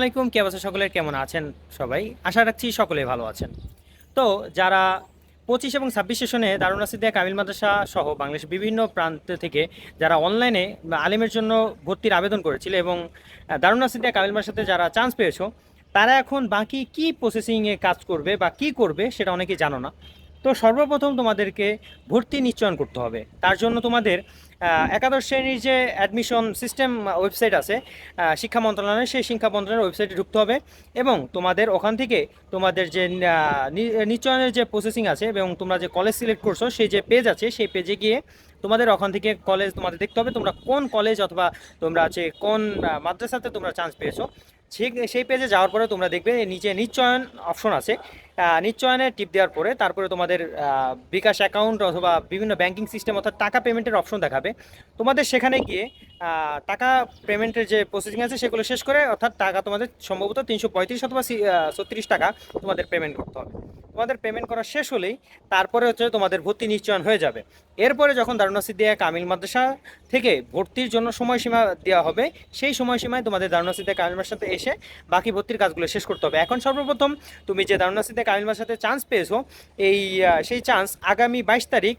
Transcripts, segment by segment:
আলাইকুম, কে অবস্থা? সকলের কেমন আছেন সবাই? আশা রাখছি সকলেই ভালো আছেন। তো যারা পঁচিশ এবং ছাব্বিশ সেশনে দারুণ আসিদ্দিয়া কামিল মাদ্রাসা সহ বাংলাদেশের বিভিন্ন প্রান্ত থেকে যারা অনলাইনে আলিমের জন্য ভর্তির আবেদন করেছিল এবং দারুণ আসিদ্দিয়া কামিল মাদ্রাসাতে যারা চান্স পেয়েছ, তারা এখন বাকি কি প্রসেসিংয়ে কাজ করবে বা কি করবে সেটা অনেকেই জানো না। তো সর্বপ্রথম তোমাদেরকে ভর্তি নিশ্চয়ন করতে হবে। তার জন্য তোমাদের একাদশ শ্রেণির যে অ্যাডমিশন সিস্টেম ওয়েবসাইট আছে শিক্ষা মন্ত্রণালয়ের সেই শিক্ষা মন্ত্রণালয়ের ওয়েবসাইটে ঢুকতে হবে এবং তোমাদের ওখান থেকে তোমাদের যে নিশ্চয়নের যে প্রসেসিং আছে এবং তোমরা যে কলেজ সিলেক্ট করছ, সেই যে পেজ আছে, সেই পেজে গিয়ে তোমাদের ওখান থেকে কলেজ তোমাদের দেখতে হবে তোমরা কোন কলেজ অথবা তোমরা আছে কোন মাদ্রাসাতে তোমরা চান্স পেয়েছ। সেই পেজে যাওয়ার পরে তোমরা দেখবে নিচে নিশ্চয়ন অপশন আছে। নিশ্চয়নে টিপ দেওয়ার পরে তারপরে তোমাদের বিকাশ অ্যাকাউন্ট অথবা বিভিন্ন ব্যাংকিং সিস্টেম অর্থাৎ টাকা পেমেন্টের অপশন দেখাবে। তোমাদের সেখানে গিয়ে টাকা পেমেন্টের যে প্রসেসিং আছে সেগুলো শেষ করে অর্থাৎ টাকা তোমাদের সম্ভবত তিনশো পঁয়ত্রিশ অথবা ছত্রিশ টাকা তোমাদের পেমেন্ট করতে হবে। তোমাদের পেমেন্ট করা শেষ হলেই তারপরে হচ্ছে তোমাদের ভর্তি নিশ্চয়ন হয়ে যাবে। এরপরে যখন দারুণাসিদ্দিয়া কামিল মাদ্রাসা থেকে ভর্তির জন্য সময়সীমা দেওয়া হবে, সেই সময়সীমায় তোমাদের দারুণাসিদ্দিয়া কামিল মাদ্রাসাতে এসে বাকি ভর্তির কাজগুলো শেষ করতে হবে। এখন সর্বপ্রথম তুমি যে দারুণাসিদ্দিয়া কামিল মাদ্রাসাতে চান্স পেয়েছ, এই সেই চান্স আগামী বাইশ তারিখ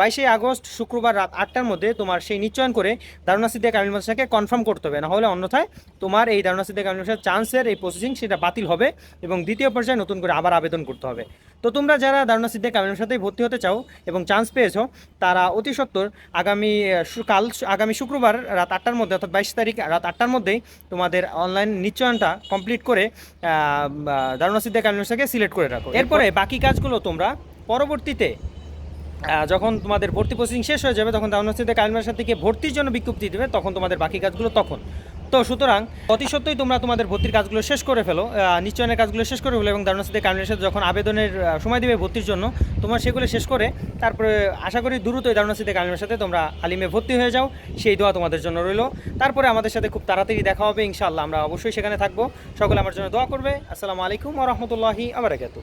বাইশে আগস্ট শুক্রবার রাত আটটার মধ্যে তোমার সেই নিশ্চয়ন করে দারুণাসিদ্দিয়া কামিল মাদ্রাসাকে কনফার্ম করতে হবে। না হলে অন্যথায় তোমার এই দারুণাসিদ্দিয়া কামিল মাদ্রাসার চান্সের এই প্রসেসিং সেটা বাতিল হবে এবং দ্বিতীয় পর্যায়ে নতুন করে আবার আবেদন করতে হবে। তো তোমরা যারা দারুণা সিদ্দিক কামিলের সাথে ভর্তি হতে চাও এবং চান্স পেয়েছ তারা অতি সত্বর আগামী কাল আগামী শুক্রবার রাত আটটার মধ্যে অর্থাৎ বাইশ তারিখ রাত আটটার মধ্যেই তোমাদের অনলাইন নিশ্চয়নটা কমপ্লিট করে দারুণা সিদ্দিক কামিলের সাথে সিলেক্ট করে রাখো। এরপরে বাকি কাজগুলো তোমরা পরবর্তীতে যখন তোমাদের ভর্তি প্রসেসিং শেষ হয়ে যাবে তখন দাউনস্থিতে কালিমার সাথে ভর্তির জন্য বিজ্ঞপ্তি দেবে তখন তোমাদের বাকি কাজগুলো তখন। তো সুতরাং অতি সত্ত্বই তোমরা তোমাদের ভর্তির কাজগুলো শেষ করে ফেলো নিশ্চয়নের কাজগুলো শেষ করে ফেলো এবং দাউনস্থিতে কালিমার সাথে যখন আবেদনের সময় দেবে ভর্তির জন্য, তোমরা সেগুলো শেষ করে তারপরে আশা করি দ্রুতই দাউনস্থিতে কালিমার সাথে তোমরা আলিমে ভর্তি হয়ে যাও। সেই দোয়া তোমাদের জন্য রইল। তারপরে আমাদের সাথে খুব তাড়াতাড়ি দেখা হবে, ইনশাআল্লাহ আমরা অবশ্যই সেখানে থাকব। সকলে আমার জন্য দোয়া করবে। আসসালামু আলাইকুম ওরহমতুল্লাহি আবরাকাতু